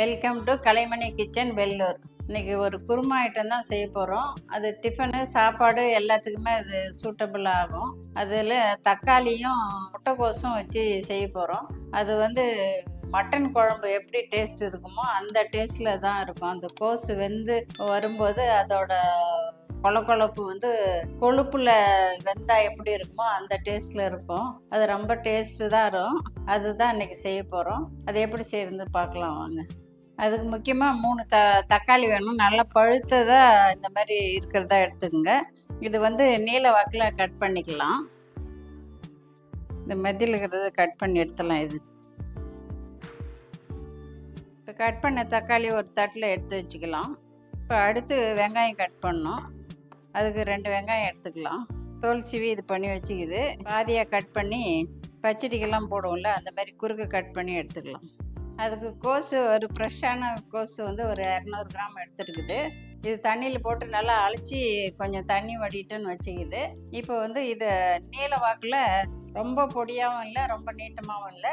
Welcome to Kalaimani kitchen Vellur இன்னைக்கு ஒரு kurma item தான் செய்ய போகிறோம் அது டிஃபனு சாப்பாடு எல்லாத்துக்குமே அது சூட்டபிள் ஆகும். அதில் தக்காளியும் முட்டைக்கோசும் வச்சு செய்ய போகிறோம் அது வந்து மட்டன் குழம்பு எப்படி டேஸ்ட் இருக்குமோ அந்த டேஸ்ட்டில் தான் இருக்கும். அந்த கோஸ் வெந்து வரும்போது அதோட கொழக்கொழப்பு வந்து கொழுப்புல வெந்தா எப்படி இருக்குமோ அந்த டேஸ்ட்டில் இருக்கும். அது ரொம்ப டேஸ்ட்டு தான் இருக்கும் அதுதான் இன்னைக்கு செய்ய போகிறோம் அது எப்படி செய்யறது பார்க்கலாம் வாங்க. அதுக்கு முக்கியமாக மூணு த தக்காளி வேணும். நல்லா பழுத்ததாக இந்த மாதிரி இருக்கிறதா எடுத்துக்கோங்க. இது வந்து நீல வாக்கில் கட் பண்ணிக்கலாம். இந்த மத்தியில் இருக்கிறத கட் பண்ணி எடுத்துடலாம் இது. இப்போ கட் பண்ண தக்காளி ஒரு தட்டில் எடுத்து வச்சுக்கலாம். இப்போ அடுத்து வெங்காயம் கட் பண்ணோம் அதுக்கு ரெண்டு வெங்காயம் எடுத்துக்கலாம். தோல் சீவி இது பண்ணி வச்சுக்குது. பாதியாக கட் பண்ணி பச்சடிக்கெல்லாம் போடுவோம்ல அந்த மாதிரி குறுக்கு கட் பண்ணி எடுத்துக்கலாம். அதுக்கு கோஸு ஒரு ஃப்ரெஷ்ஷான கோஸு வந்து ஒரு இரநூறு கிராம் எடுத்துருக்குது. இது தண்ணியில் போட்டு நல்லா அழிச்சி கொஞ்சம் தண்ணி வடிட்டுன்னு வச்சுக்கிது. இப்போ வந்து இது நீல வாக்கில் ரொம்ப பொடியாகவும் இல்லை ரொம்ப நீட்டமாகவும் இல்லை.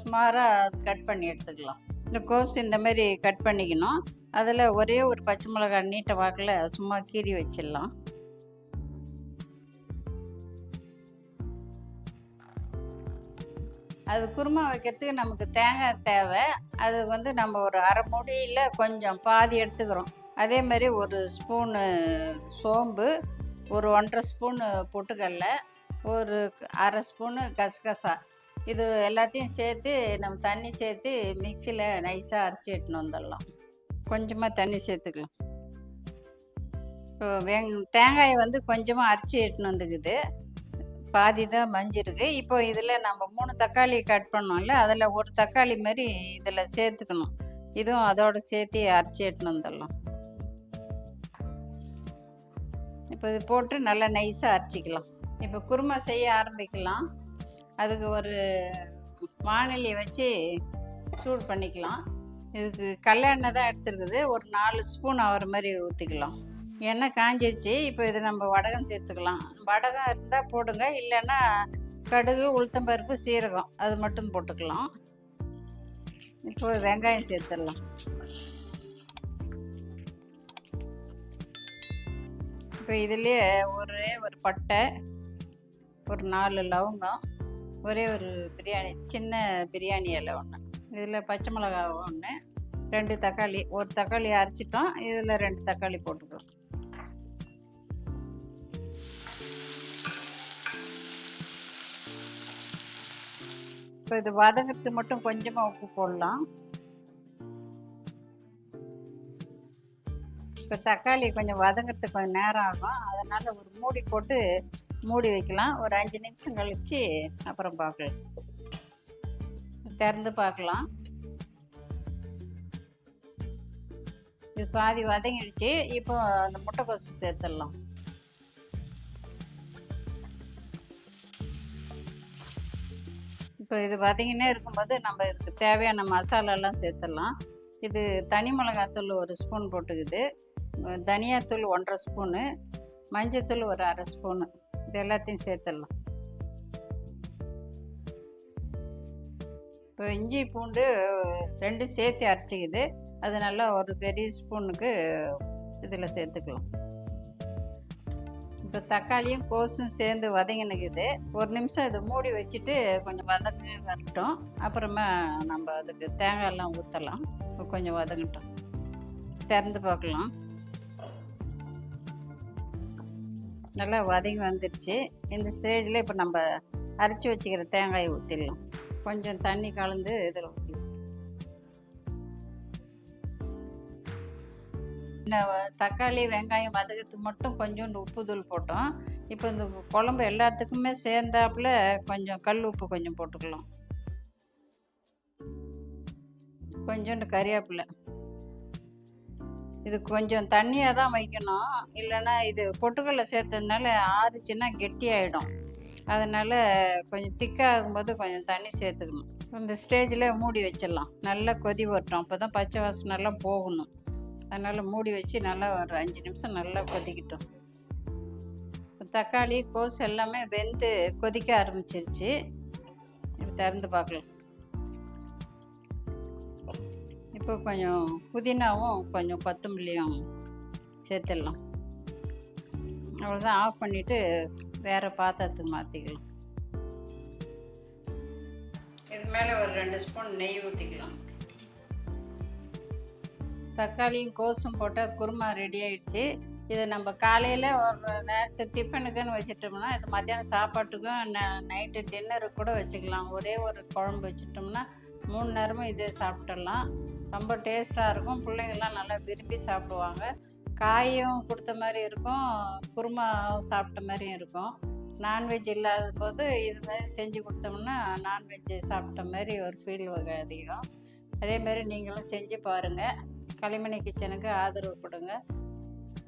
சுமாராக கட் பண்ணி எடுத்துக்கலாம். இந்த கோஸ் இந்த மாதிரி கட் பண்ணிக்கணும். அதில் ஒரே ஒரு பச்சை மிளகாய் நீட்டை வாக்கில் சும்மா கீறி வச்சிடலாம். அது குருமா வைக்கிறதுக்கு நமக்கு தேங்காய் தேவை. அது வந்து நம்ம ஒரு அரை மூடியில் கொஞ்சம் பாதி எடுத்துக்கிறோம். அதே மாதிரி ஒரு ஸ்பூனு சோம்பு ஒரு ஒன்றரை ஸ்பூனு பொட்டுக்கடல ஒரு அரை ஸ்பூனு கசகசா. இது எல்லாத்தையும் சேர்த்து நம்ம தண்ணி சேர்த்து மிக்சியில் நைஸாக அரைச்சி எட்டுன்னு வந்துடலாம். கொஞ்சமாக தண்ணி சேர்த்துக்கலாம். இப்போ வெங் தேங்காயை வந்து கொஞ்சமாக அரைச்சி எட்டுன்னு வந்துக்குது. பாதி தான் மஞ்சிருக்கு. இப்போ இதில் நம்ம மூணு தக்காளி கட் பண்ணோம்ல அதில் ஒரு தக்காளி மாதிரி இதில் சேர்த்துக்கணும். இதுவும் அதோடு சேர்த்து அரைச்சி எட்டுன்னு வந்துடலாம். இப்போ இது போட்டு நல்லா நைஸாக அரைச்சிக்கலாம். இப்போ குருமா செய்ய ஆரம்பிக்கலாம். அதுக்கு ஒரு வானிலையை வச்சு சூடு பண்ணிக்கலாம். இதுக்கு கல்லெண்ணெய் தான் எடுத்துருக்குது. ஒரு நாலு ஸ்பூன் ஆகிற மாதிரி ஊற்றிக்கலாம். எண்ணெய் காஞ்சிருச்சு. இப்போ இது நம்ம வடகம் சேர்த்துக்கலாம். வடகம் இருந்தால் போடுங்க. இல்லைன்னா கடுகு உளுத்தம்பருப்பு சீரகம் அது மட்டும் போட்டுக்கலாம். இப்போ வெங்காயம் சேர்த்துடலாம். இப்போ இதுலேயே ஒரே ஒரு பட்டை ஒரு நாலு லவங்கம் ஒரே ஒரு பிரியாணி சின்ன பிரியாணி இலை ஒன்று இதில் பச்சை மிளகாய் ஒன்று ரெண்டு தக்காளி ஒரு தக்காளி அரைச்சிட்டோம். இதில் ரெண்டு தக்காளி போட்டுக்கலாம். இப்போ இது வதங்கிறதுக்கு மட்டும் கொஞ்சமாக உப்பு போடலாம். இப்போ தக்காளி கொஞ்சம் வதங்கிறதுக்கு கொஞ்சம் நேரம் ஆகும். அதனால் ஒரு மூடி போட்டு மூடி வைக்கலாம். ஒரு அஞ்சு நிமிஷம் கழித்து அப்புறம் பார்க்கலாம். திறந்து பார்க்கலாம். இது பாதி வதங்கிடுச்சு. இப்போ அந்த முட்டைக்கோசு சேர்த்துடலாம். இப்போ இது வதங்கினே இருக்கும்போது நம்ம இதுக்கு தேவையான மசாலாலாம் சேர்த்துடலாம். இது தனி மிளகாத்தூள் ஒரு ஸ்பூன் போட்டுக்குது. தனியாத்தூள் ஒன்றரை ஸ்பூனு. மஞ்சத்தூள் ஒரு அரை ஸ்பூனு. இது எல்லாத்தையும் சேர்த்துடலாம். இப்போ இஞ்சி பூண்டு ரெண்டு சேர்த்து அரைச்சிக்குது. அது நல்லா ஒரு பெரிய ஸ்பூனுக்கு இதில் சேர்த்துக்கலாம். இப்போ தக்காளியும் கோஸும் சேர்ந்து வதங்கினுக்குது. ஒரு நிமிஷம் இதை மூடி வச்சுட்டு கொஞ்சம் வதங்கி வரட்டும். அப்புறமா நம்ம அதுக்கு தேங்காயெல்லாம் ஊற்றலாம் இப்போ கொஞ்சம் வதங்கட்டும். திறந்து பார்க்கலாம். நல்லா வதங்கி வந்துடுச்சு இந்த ஸ்டேஜில் இப்போ நம்ம அரைச்சி வச்சுக்கிற தேங்காயை ஊற்றிடலாம் கொஞ்சம் தண்ணி கலந்து இதில் ஊற்றி தக்காளி வெங்காயம் வதக்கிறதுக்கு மட்டும் கொஞ்சோண்டு உப்பு தூள் போட்டோம். இப்போ இந்த குழம்பு எல்லாத்துக்குமே சேர்ந்தாப்புல கொஞ்சம் கல் உப்பு கொஞ்சம் போட்டுக்கலாம். கொஞ்சோண்டு கறியாப்பில்லை இது கொஞ்சம் தண்ணியாக தான் வைக்கணும். இல்லைன்னா இது பொட்டுக்கடலை சேர்த்ததுனால ஆறுச்சுன்னா கெட்டியாயிடும். அதனால் கொஞ்சம் திக்காகும்போது கொஞ்சம் தண்ணி சேர்த்துக்கணும். இந்த ஸ்டேஜில் மூடி வச்சிடலாம். நல்லா கொதி வரட்டும். அப்போ தான் பச்சை வாசனெல்லாம் போகணும். அதனால் மூடி வச்சு நல்லா ஒரு அஞ்சு நிமிஷம் நல்லா கொதிக்கிட்டோம். தக்காளி கோஸ் எல்லாமே வெந்து கொதிக்க ஆரம்பிச்சிருச்சு. திறந்து பார்க்கலாம். இப்போ கொஞ்சம் புதினாவும் கொஞ்சம் கொத்தமல்லியும் சேர்த்துடலாம். அவ்வளோதான் ஆஃப் பண்ணிவிட்டு வேறு பாத்திரத்துக்கு மாற்றிக்கலாம் இது மேலே ஒரு ரெண்டு ஸ்பூன் நெய் ஊற்றிக்கலாம் தக்காளியும் கோஸும் போட்டால் குருமா ரெடி ஆயிடுச்சு. இதை நம்ம காலையில் ஒரு நேரத்து டிஃபனுக்குன்னு வச்சுட்டோம்னா இது மத்தியானம் சாப்பாட்டுக்கும் நைட்டு டின்னருக்கு கூட வச்சுக்கலாம். ஒரே ஒரு குழம்பு வச்சிட்டோம்னா மூணு நேரமும் இதே சாப்பிட்டுடலாம். ரொம்ப டேஸ்ட்டாக இருக்கும். பிள்ளைங்கள்லாம் நல்லா விரும்பி சாப்பிடுவாங்க. காயும் கொடுத்த மாதிரி இருக்கும். குருமா சாப்பிட்ட மாதிரியும் இருக்கும். நான்வெஜ் இல்லாத போது இது மாதிரி செஞ்சு கொடுத்தோம்னா நான்வெஜ் சாப்பிட்ட மாதிரி ஒரு ஃபீல் வகை அதிகம். அதே மாதிரி நீங்களும் செஞ்சு பாருங்கள் கலைமணி கிச்சனுக்கு ஆதரவு கொடுங்க.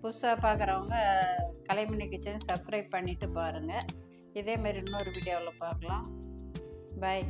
புதுசாக பார்க்குறவங்க கலைமணி கிச்சன் சப்ஸ்கிரைப் பண்ணிவிட்டு பாருங்கள் இதேமாரி இன்னொரு வீடியோவில் பார்க்கலாம் பை